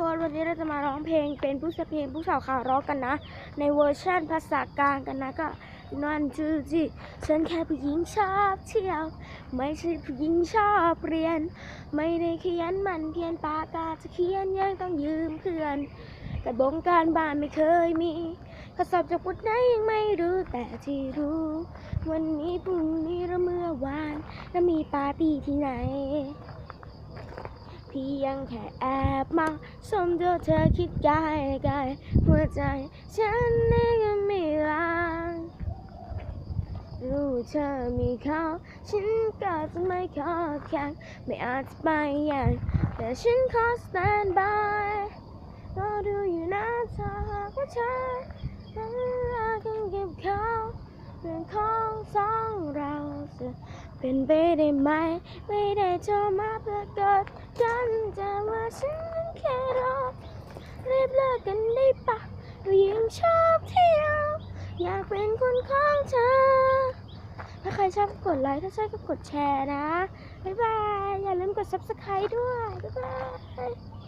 คนวันนี้เราจะมาร้องเพลงเป็นผู้เสพเพลงผู้สาวขาวร้องกันนะ ในเวอร์ชันภาษากลางกันนะก็นั่นคือจีฉันแค่ผู้หญิงชอบเที่ยว ไม่ใช่ผู้หญิงชอบเรียน ไม่ได้เขียนมันเพียนปากกาจะเขียนยังต้องยืมเพื่อน แต่บงการบ้านไม่เคยมีข้อสอบจากบทไหนยังไม่รู้แต่ที่รู้ วันนี้พรุ่งนี้และเมื่อวานและมีปาร์ตี้ที่ไหน เพียงแค่แอบมองสมดียเธอคิดกายกายหัวใจฉันเองก็ไม่ลางรู้เธอมีเขาฉันก็จะไม่ขอแข่งไม่อาจจะไปอย่างแต่ฉันขอ stand by รอดูอยู่นะถ้าหากว่าเธอนั้นรักกันกับเขาเรื่องของสองเรา เป็นไปได้ไหม ไม่ได้โทรมาเพื่อกดกันแต่ว่าฉันนั้นแค่รอรีบเลิกกันได้ปะผู้หญิงชอบเที่ยว อยากเป็นคนของเธอ ถ้าใครชอบกดไลค์ ถ้าใช่ก็กดแชร์นะ บ๊ายบาย อย่าลืมกด subscribe ด้วย บ๊ายบาย